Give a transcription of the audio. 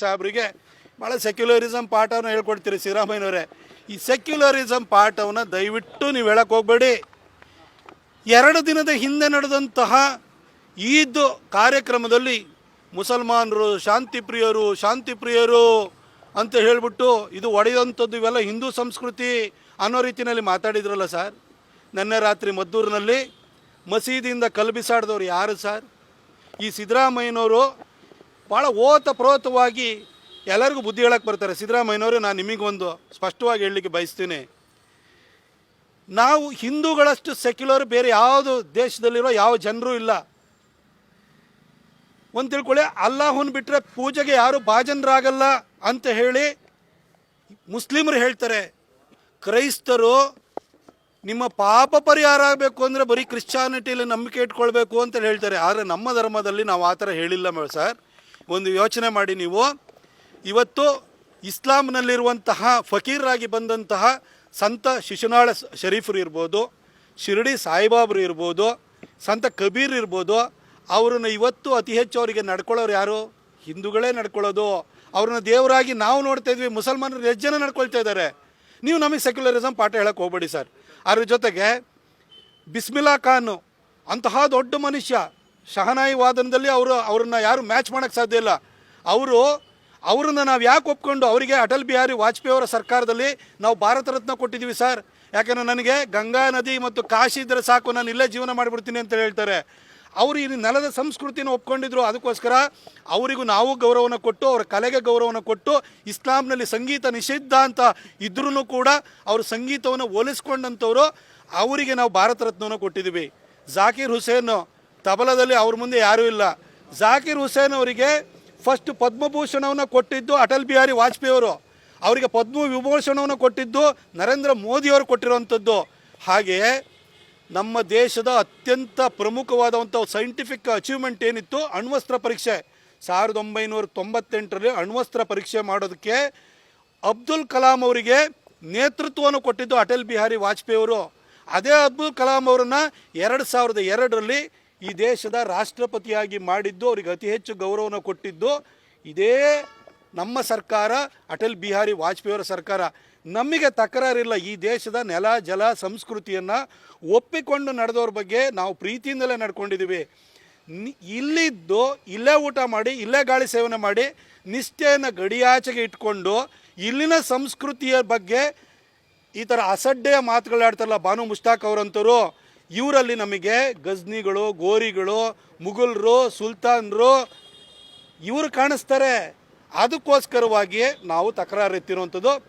ಸಾಹೇಬ್ರಿಗೆ ಭಾಳ ಸೆಕ್ಯುಲರಿಸಮ್ ಪಾಠವನ್ನು ಹೇಳ್ಕೊಡ್ತೀರಿ ಸಿದ್ದರಾಮಯ್ಯನವರೇ. ಈ ಸೆಕ್ಯುಲರಿಸಮ್ ಪಾಠವನ್ನು ದಯವಿಟ್ಟು ನೀವು ಹೇಳಕ್ಕೆ ಹೋಗಬೇಡಿ. ಎರಡು ದಿನದ ಹಿಂದೆ ನಡೆದಂತಹ ಈದ್ ಕಾರ್ಯಕ್ರಮದಲ್ಲಿ ಮುಸಲ್ಮಾನರು ಶಾಂತಿ ಪ್ರಿಯರು ಶಾಂತಿ ಪ್ರಿಯರು ಅಂತ ಹೇಳಿಬಿಟ್ಟು ಇದು ಒಡೆಯುವಂಥದ್ದು ಇವೆಲ್ಲ ಹಿಂದೂ ಸಂಸ್ಕೃತಿ ಅನ್ನೋ ರೀತಿಯಲ್ಲಿ ಮಾತಾಡಿದ್ರಲ್ಲ ಸರ್. ನಿನ್ನೆ ರಾತ್ರಿ ಮದ್ದೂರಿನಲ್ಲಿ ಮಸೀದಿಯಿಂದ ಕಲ್ಬಿಸಾಡ್ದವ್ರು ಯಾರು ಸರ್? ಈ ಸಿದ್ದರಾಮಯ್ಯನವರು ಭಾಳ ಓತ ಪ್ರೋತವಾಗಿ ಎಲ್ಲರಿಗೂ ಬುದ್ಧಿ ಹೇಳಕ್ಕೆ ಬರ್ತಾರೆ. ಸಿದ್ದರಾಮಯ್ಯನವರು ನಾನು ನಿಮಗೊಂದು ಸ್ಪಷ್ಟವಾಗಿ ಹೇಳಲಿಕ್ಕೆ ಬಯಸ್ತೀನಿ. ನಾವು ಹಿಂದೂಗಳಷ್ಟು ಸೆಕ್ಯುಲರ್ ಬೇರೆ ಯಾವುದು ದೇಶದಲ್ಲಿರೋ ಯಾವ ಜನರೂ ಇಲ್ಲ. ಒಂದು ತಿಳ್ಕೊಳ್ಳಿ, ಅಲ್ಲಾಹುನ್ ಬಿಟ್ಟರೆ ಪೂಜೆಗೆ ಯಾರು ಭಾಜನರಾಗಲ್ಲ ಅಂತ ಹೇಳಿ ಮುಸ್ಲಿಮರು ಹೇಳ್ತಾರೆ. ಕ್ರೈಸ್ತರು ನಿಮ್ಮ ಪಾಪ ಪರಿಹಾರ ಆಗಬೇಕು ಅಂದರೆ ಬರೀ ಕ್ರಿಶ್ಚಾನಿಟಿಯಲ್ಲಿ ನಂಬಿಕೆ ಇಟ್ಕೊಳ್ಬೇಕು ಅಂತ ಹೇಳ್ತಾರೆ. ಆದರೆ ನಮ್ಮ ಧರ್ಮದಲ್ಲಿ ನಾವು ಆ ಥರ ಹೇಳಿಲ್ಲ ಸರ್. ಒಂದು ಯೋಚನೆ ಮಾಡಿ ನೀವು. ಇವತ್ತು ಇಸ್ಲಾಂನಲ್ಲಿರುವಂತಹ ಫಕೀರಾಗಿ ಬಂದಂತಹ ಸಂತ ಶಿಶುನಾಳ ಶರೀಫರು ಇರ್ಬೋದು, ಶಿರಡಿ ಸಾಯಿಬಾಬರು ಇರ್ಬೋದು, ಸಂತ ಕಬೀರ್ ಇರ್ಬೋದು, ಅವ್ರನ್ನ ಇವತ್ತು ಅತಿ ಹೆಚ್ಚು ಅವರಿಗೆ ನಡ್ಕೊಳ್ಳೋರು ಯಾರು? ಹಿಂದೂಗಳೇ ನಡ್ಕೊಳ್ಳೋದು. ಅವ್ರನ್ನ ದೇವರಾಗಿ ನಾವು ನೋಡ್ತಾ ಇದ್ವಿ, ಮುಸಲ್ಮಾನರು ಎಷ್ಟು ಜನ ನಡ್ಕೊಳ್ತಾ ಇದ್ದಾರೆ? ನೀವು ನಮಗೆ ಸೆಕ್ಯುಲರಿಸಮ್ ಪಾಠ ಹೇಳಕ್ಕೆ ಹೋಗ್ಬೇಡಿ ಸರ್. ಅದ್ರ ಜೊತೆಗೆ ಬಿಸ್ಮಿಲ್ಲಾ ಖಾನು ಅಂತಹ ದೊಡ್ಡ ಮನುಷ್ಯ ಶಹನಾಯಿ ವಾದನದಲ್ಲಿ ಅವರು ಅವ್ರನ್ನ ಯಾರು ಮ್ಯಾಚ್ ಮಾಡೋಕ್ಕೆ ಸಾಧ್ಯ ಇಲ್ಲ. ಅವರು, ಅವ್ರನ್ನ ನಾವು ಯಾಕೆ ಒಪ್ಕೊಂಡು ಅವರಿಗೆ ಅಟಲ್ ಬಿಹಾರಿ ವಾಜಪೇಯಿ ಅವರ ಸರ್ಕಾರದಲ್ಲಿ ನಾವು ಭಾರತ ರತ್ನ ಕೊಟ್ಟಿದ್ದೀವಿ ಸರ್ ಯಾಕಂದರೆ ನನಗೆ ಗಂಗಾ ನದಿ ಮತ್ತು ಕಾಶಿ ಇದ್ದರೆ ಸಾಕು, ನಾನು ಇಲ್ಲೇ ಜೀವನ ಮಾಡಿಬಿಡ್ತೀನಿ ಅಂತ ಹೇಳ್ತಾರೆ. ಅವರು ಈ ನೆಲದ ಸಂಸ್ಕೃತಿನ ಒಪ್ಕೊಂಡಿದ್ರು, ಅದಕ್ಕೋಸ್ಕರ ಅವರಿಗೂ ನಾವು ಗೌರವನ ಕೊಟ್ಟು, ಅವರ ಕಲೆಗೆ ಗೌರವನ ಕೊಟ್ಟು, ಇಸ್ಲಾಂನಲ್ಲಿ ಸಂಗೀತ ನಿಷಿದ್ಧ ಅಂತ ಇದ್ರೂ ಕೂಡ ಅವರು ಸಂಗೀತವನ್ನು ಹೋಲಿಸ್ಕೊಂಡಂಥವ್ರು ಅವರಿಗೆ ನಾವು ಭಾರತ ರತ್ನವನ್ನು ಕೊಟ್ಟಿದ್ದೀವಿ ಜಾಕೀರ್ ಹುಸೇನ್ ತಬಲದಲ್ಲಿ ಅವ್ರ ಮುಂದೆ ಯಾರೂ ಇಲ್ಲ. ಜಾಕಿರ್ ಹುಸೇನ್ ಅವರಿಗೆ ಫಸ್ಟ್ ಪದ್ಮಭೂಷಣವನ್ನು ಕೊಟ್ಟಿದ್ದು ಅಟಲ್ ಬಿಹಾರಿ ವಾಜಪೇಯಿ ಅವರು. ಅವರಿಗೆ ಪದ್ಮ ವಿಭೂಷಣವನ್ನು ಕೊಟ್ಟಿದ್ದು ನರೇಂದ್ರ ಮೋದಿಯವರು ಕೊಟ್ಟಿರುವಂಥದ್ದು. ಹಾಗೆಯೇ ನಮ್ಮ ದೇಶದ ಅತ್ಯಂತ ಪ್ರಮುಖವಾದಂಥ ಸೈಂಟಿಫಿಕ್ ಅಚೀವ್ಮೆಂಟ್ ಏನಿತ್ತು? ಅಣ್ವಸ್ತ್ರ ಪರೀಕ್ಷೆ. ಸಾವಿರದ ಒಂಬೈನೂರ ತೊಂಬತ್ತೆಂಟರಲ್ಲಿ ಅಣ್ವಸ್ತ್ರ ಪರೀಕ್ಷೆ ಮಾಡೋದಕ್ಕೆ ಅಬ್ದುಲ್ ಕಲಾಂ ಅವರಿಗೆ ನೇತೃತ್ವವನ್ನು ಕೊಟ್ಟಿದ್ದು ಅಟಲ್ ಬಿಹಾರಿ ವಾಜಪೇಯಿ ಅವರು. ಅದೇ ಅಬ್ದುಲ್ ಕಲಾಂ ಅವರನ್ನು ಎರಡು ಸಾವಿರದ ಎರಡರಲ್ಲಿ ಈ ದೇಶದ ರಾಷ್ಟ್ರಪತಿಯಾಗಿ ಮಾಡಿದ್ದು, ಅವರಿಗೆ ಅತಿ ಹೆಚ್ಚು ಗೌರವನ ಕೊಟ್ಟಿದ್ದು ಇದೇ ನಮ್ಮ ಸರ್ಕಾರ, ಅಟಲ್ ಬಿಹಾರಿ ವಾಜಪೇಯಿಯವರ ಸರ್ಕಾರ. ನಮಗೆ ತಕರಾರಿಲ್ಲ, ಈ ದೇಶದ ನೆಲ, ಜಲ, ಸಂಸ್ಕೃತಿಯನ್ನು ಒಪ್ಪಿಕೊಂಡು ನಡೆದವ್ರ ಬಗ್ಗೆ ನಾವು ಪ್ರೀತಿಯಿಂದಲೇ ನಡ್ಕೊಂಡಿದ್ದೀವಿ. ಇಲ್ಲಿದ್ದು ಇಲ್ಲೇ ಊಟ ಮಾಡಿ, ಇಲ್ಲೇ ಗಾಳಿ ಸೇವನೆ ಮಾಡಿ, ನಿಷ್ಠೆಯನ್ನು ಗಡಿಯಾಚೆಗೆ ಇಟ್ಕೊಂಡು, ಇಲ್ಲಿನ ಸಂಸ್ಕೃತಿಯ ಬಗ್ಗೆ ಈ ಥರ ಅಸಡ್ಡೆಯ ಮಾತುಗಳಾಡ್ತಾರಲ್ಲ ಬಾನು ಮುಷ್ತಾಕ್ ಅವರಂತರು ಇವರಲ್ಲಿ ನಮಗೆ ಗಜ್ನಿಗಳು ಗೋರಿಗಳು ಮುಘಲ್ರು ಸುಲ್ತಾನ್ರು ಇವರು ಕಾಣಿಸ್ತಾರೆ. ಅದಕ್ಕೋಸ್ಕರವಾಗಿ ನಾವು ತಕರಾರು ಎತ್ತಿರುವಂಥದ್ದು